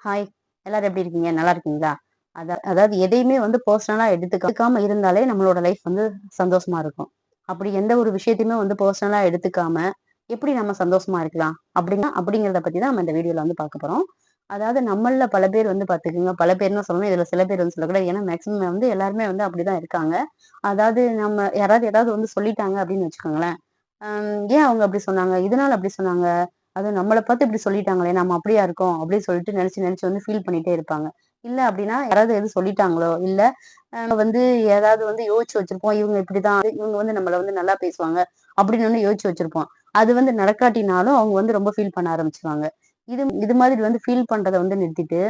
Hi எல்லாரும் எப்படி இருக்கீங்க? நல்லா இருக்கீங்களா? அதான் அதாவது எதையுமே வந்து பர்சனலா எடுத்துக்காம இருந்தாலே நம்மளோட லைஃப் வந்து சந்தோஷமா இருக்கும். அப்படி எந்த ஒரு விஷயத்தையுமே வந்து பர்சனலா எடுத்துக்காம எப்படி நம்ம சந்தோஷமா இருக்கலாம்? அப்படின்னா அப்படிங்கிறத பத்தி தான் நம்ம இந்த வீடியோல வந்து பார்க்க போறோம். அதாவது நம்மள பல பேர் வந்து பாத்துக்கோங்க பல பேர்னு சொல்லணும் இதுல சில பேர் வந்து சொல்லக்கூடாது. ஏன்னா மேக்சிமம் வந்து எல்லாருமே வந்து அப்படிதான் இருக்காங்க. அதாவது நம்ம யாராவது ஏதாவது வந்து சொல்லிட்டாங்க அப்படின்னு வச்சுக்கோங்களேன். ஏன் அவங்க அப்படி சொன்னாங்க? இதனால அப்படி சொன்னாங்க? அது நம்மளை பார்த்து இப்படி சொல்லிட்டாங்களே நம்ம அப்படியா இருக்கோம்? அப்படின்னு சொல்லிட்டு நினைச்சு நினைச்சு வந்து ஃபீல் பண்ணிட்டே இருப்பாங்க. இல்ல அப்படின்னா யாராவது எது சொல்லிட்டாங்களோ இல்ல வந்து ஏதாவது வந்து யோசிச்சு வச்சிருப்போம் இவங்க இப்படிதான் இவங்க வந்து நம்மள வந்து நல்லா பேசுவாங்க அப்படின்னு வந்து யோசிச்சு வச்சிருப்போம். அது வந்து நடக்காட்டினாலும் அவங்க வந்து ரொம்ப ஃபீல் பண்ண ஆரம்பிச்சுவாங்க இது இது மாதிரி வந்து ஃபீல் பண்றதை வந்து நிறுத்திட்டு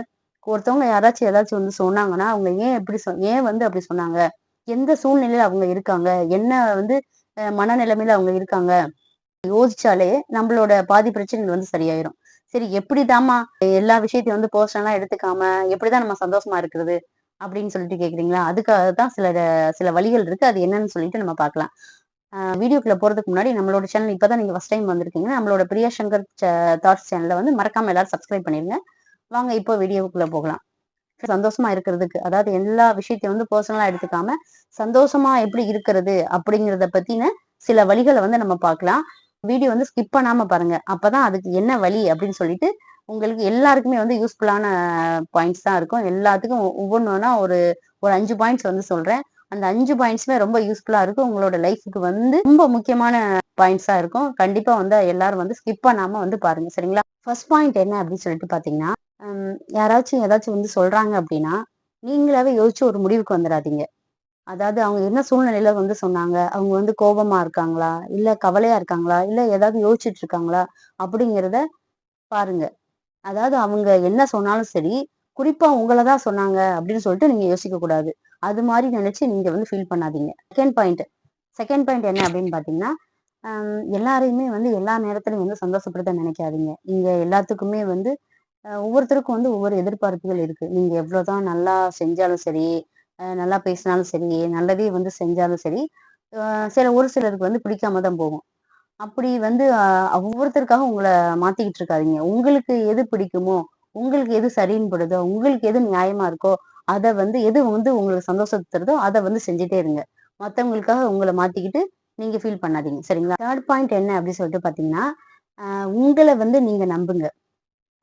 ஒருத்தவங்க யாராச்சும் ஏதாச்சும் வந்து சொன்னாங்கன்னா அவங்க ஏன் எப்படி சொ ஏன் வந்து அப்படி சொன்னாங்க? எந்த சூழ்நிலையில அவங்க இருக்காங்க? என்ன வந்து அஹ் மனநிலைமையில அவங்க இருக்காங்க? யோசிச்சாலே நம்மளோட பாதி பிரச்சனைகள் வந்து சரியாயிரும். சரி எப்படிதாம்மா எல்லா விஷயத்தையும் வந்து பர்சனலா எடுத்துக்காம எப்படிதான் நம்ம சந்தோஷமா இருக்கிறது அப்படின்னு சொல்லிட்டு கேக்குறீங்களா? அதுக்காக தான் சில சில வழிகள் இருக்கு. அது என்னன்னு சொல்லிட்டு நம்ம பார்க்கலாம். வீடியோக்குள்ள போறதுக்கு முன்னாடி நம்மளோட சேனல் இப்பதான் நீங்க ஃபர்ஸ்ட் டைம் வந்திருக்கீங்க நம்மளோட பிரியா சங்கர் தாட்ஸ் சேனல்ல வந்து மறக்காம எல்லாரும் சப்ஸ்கிரைப் பண்ணிருங்க. வாங்க இப்போ வீடியோக்குள்ள போகலாம். சந்தோஷமா இருக்கிறதுக்கு அதாவது எல்லா விஷயத்தையும் வந்து பர்சனலா எடுத்துக்காம சந்தோஷமா எப்படி இருக்கிறது அப்படிங்கிறத பத்தின சில வழிகளை வந்து நம்ம பார்க்கலாம். வீடியோ வந்து ஸ்கிப் பண்ணாம பாருங்க. அப்பதான் அதுக்கு என்ன வழி அப்படின்னு சொல்லிட்டு உங்களுக்கு எல்லாருக்குமே வந்து யூஸ்ஃபுல்லான பாயிண்ட்ஸ் தான் இருக்கும். எல்லாத்துக்கும் ஒவ்வொன்றுனா ஒரு ஒரு அஞ்சு பாயிண்ட்ஸ் வந்து சொல்றேன். அந்த அஞ்சு பாயிண்ட்ஸுமே ரொம்ப யூஸ்ஃபுல்லா இருக்கும். உங்களோட லைஃபுக்கு வந்து ரொம்ப முக்கியமான பாயிண்ட்ஸா இருக்கும். கண்டிப்பா வந்து எல்லாரும் வந்து ஸ்கிப் பண்ணாம வந்து பாருங்க. சரிங்களா? ஃபர்ஸ்ட் பாயிண்ட் என்ன அப்படின்னு சொல்லிட்டு பாத்தீங்கன்னா யாராச்சும் ஏதாச்சும் வந்து சொல்றாங்க அப்படின்னா நீங்களாவே யோசிச்சு ஒரு முடிவுக்கு வந்துடாதீங்க. அதாவது அவங்க என்ன சூழ்நிலையில வந்து சொன்னாங்க? அவங்க வந்து கோபமா இருக்காங்களா? இல்ல கவலையா இருக்காங்களா? இல்ல ஏதாவது யோசிச்சுட்டு இருக்காங்களா? அப்படிங்கிறத பாருங்க. அதாவது அவங்க என்ன சொன்னாலும் சரி குறிப்பா உங்களை தான் சொன்னாங்க அப்படின்னு சொல்லிட்டு நீங்க யோசிக்க கூடாது. அது மாதிரி நினைச்சு நீங்க வந்து ஃபீல் பண்ணாதீங்க. செகண்ட் பாயிண்ட் செகண்ட் பாயிண்ட் என்ன அப்படின்னு பாத்தீங்கன்னா எல்லாரையுமே வந்து எல்லா நேரத்திலையும் வந்து சந்தோஷப்படுத்த நினைக்காதீங்க. இங்க எல்லாத்துக்குமே வந்து ஒவ்வொருத்தருக்கும் வந்து ஒவ்வொரு எதிர்பார்ப்புகள் இருக்கு. நீங்க எவ்வளவுதான் நல்லா செஞ்சாலும் சரி நல்லா பேசினாலும் சரி நல்லதே வந்து செஞ்சாலும் சரி சில ஒரு சிலருக்கு வந்து பிடிக்காம தான் போகும். அப்படி வந்து ஒவ்வொருத்தருக்காக உங்களை மாத்திக்கிட்டு இருக்காதீங்க. உங்களுக்கு எது பிடிக்குமோ உங்களுக்கு எது சரின்னு படுதோ உங்களுக்கு எது நியாயமா இருக்கோ அதை வந்து எது வந்து உங்களுக்கு சந்தோஷத்தை தருதோ அதை வந்து செஞ்சுட்டே இருங்க. மற்றவங்களுக்காக உங்களை மாத்திக்கிட்டு நீங்க ஃபீல் பண்ணாதீங்க. சரிங்களா? தேர்ட் பாயிண்ட் என்ன அப்படின்னு சொல்லிட்டு பாத்தீங்கன்னா உங்களை வந்து நீங்க நம்புங்க.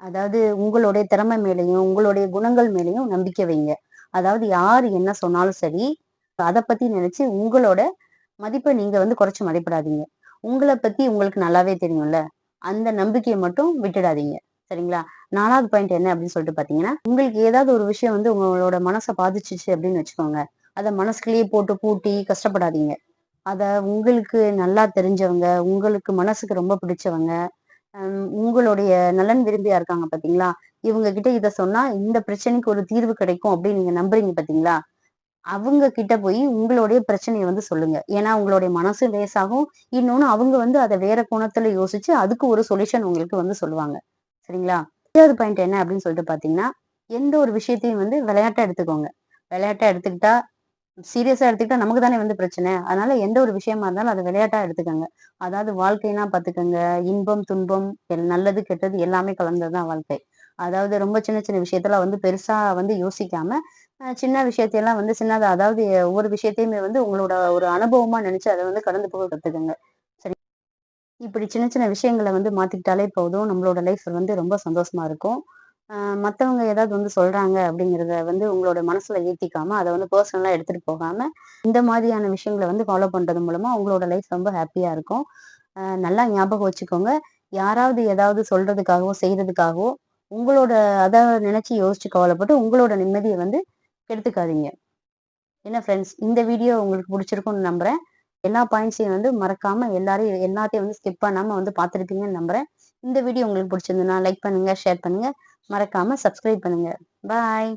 அதாவது உங்களுடைய திறமை மேலையும் உங்களுடைய குணங்கள் மேலையும் நம்பிக்கை வைங்க. அதாவது யார் என்ன சொன்னாலும் சரி அதை பத்தி நினைச்சு உங்களோட மதிப்பை நீங்க வந்து குறைச்சு மதிப்பிடாதீங்க. உங்களை பத்தி உங்களுக்கு நல்லாவே தெரியும்ல அந்த நம்பிக்கையை மட்டும் விட்டுடாதீங்க. சரிங்களா? நாலாவது பாயிண்ட் என்ன அப்படின்னு சொல்லிட்டு பாத்தீங்கன்னா உங்களுக்கு ஏதாவது ஒரு விஷயம் வந்து உங்களோட மனசை பாதிச்சிச்சு அப்படின்னு வச்சுக்கோங்க. அதை மனசுக்குள்ளேயே போட்டு பூட்டி கஷ்டப்படாதீங்க. அதை உங்களுக்கு நல்லா தெரிஞ்சவங்க உங்களுக்கு மனசுக்கு ரொம்ப பிடிச்சவங்க உங்களுடைய நலன் விரும்பியா இருக்காங்க பாத்தீங்களா? இவங்க கிட்ட இதை சொன்னா இந்த பிரச்சனைக்கு ஒரு தீர்வு கிடைக்கும் அப்படின்னு நீங்க நம்புறீங்க பாத்தீங்களா? அவங்க கிட்ட போய் உங்களுடைய பிரச்சனையை வந்து சொல்லுங்க. ஏன்னா உங்களுடைய மனசு லேசாகும். இன்னொன்னு அவங்க வந்து அதை வேற கோணத்துல யோசிச்சு அதுக்கு ஒரு சொல்யூஷன் உங்களுக்கு வந்து சொல்லுவாங்க. சரிங்களா? அஞ்சாவது பாயிண்ட் என்ன அப்படின்னு சொல்லிட்டு பாத்தீங்கன்னா எந்த ஒரு விஷயத்தையும் வந்து விளையாட்டா எடுத்துக்கோங்க. விளையாட்டா எடுத்துக்கிட்டா சீரியஸா எடுத்துக்கிட்டா நமக்கு தானே வந்து பிரச்சனை. அதனால எந்த ஒரு விஷயமா இருந்தாலும் அதை விளையாட்டா எடுத்துக்கோங்க. அதாவது வாழ்க்கைனா பாத்துக்கோங்க. இன்பம் துன்பம் நல்லது கெட்டது எல்லாமே கலந்ததுதான் வாழ்க்கை. அதாவது ரொம்ப சின்ன சின்ன விஷயத்தெல்லாம் வந்து பெருசா வந்து யோசிக்காம சின்ன விஷயத்தையெல்லாம் வந்து சின்னதா அதாவது ஒவ்வொரு விஷயத்தையுமே வந்து உங்களோட ஒரு அனுபவமா நினைச்சு அதை வந்து கடந்து போக கத்துக்கோங்க. சரி. இப்படி சின்ன சின்ன விஷயங்களை வந்து மாத்திக்கிட்டாலே போதும். நம்மளோட லைஃப் வந்து ரொம்ப சந்தோஷமா இருக்கும். மற்றவங்க ஏதாவது வந்து சொல்றாங்க அப்படிங்கிறத வந்து உங்களோட மனசுல ஏத்திக்காம அதை வந்து பர்சனலா எடுத்துட்டு போகாம இந்த மாதிரியான விஷயங்களை வந்து ஃபாலோ பண்றது மூலமா உங்களோட லைஃப் ரொம்ப ஹாப்பியா இருக்கும். நல்லா ஞாபகம் வச்சுக்கோங்க. யாராவது ஏதாவது சொல்றதுக்காகவோ செய்யறதுக்காகவோ உங்களோட அதை நினைச்சு யோசிச்சு கவலைப்பட்டு உங்களோட நிம்மதியை வந்து கெடுத்துக்காதீங்க. என்ன ஃப்ரெண்ட்ஸ் இந்த வீடியோ உங்களுக்கு பிடிச்சிருக்கும்னு நம்புறேன். எல்லா பாயிண்ட்ஸையும் வந்து மறக்காம எல்லாரையும் எல்லாத்தையும் வந்து ஸ்கிப் பண்ணாம வந்து பார்த்துருப்பீங்கன்னு நம்புறேன். இந்த வீடியோ உங்களுக்கு பிடிச்சிருந்ததுன்னா லைக் பண்ணுங்க ஷேர் பண்ணுங்க. மறக்காம சப்ஸ்கிரைப் பண்ணுங்க. பாய்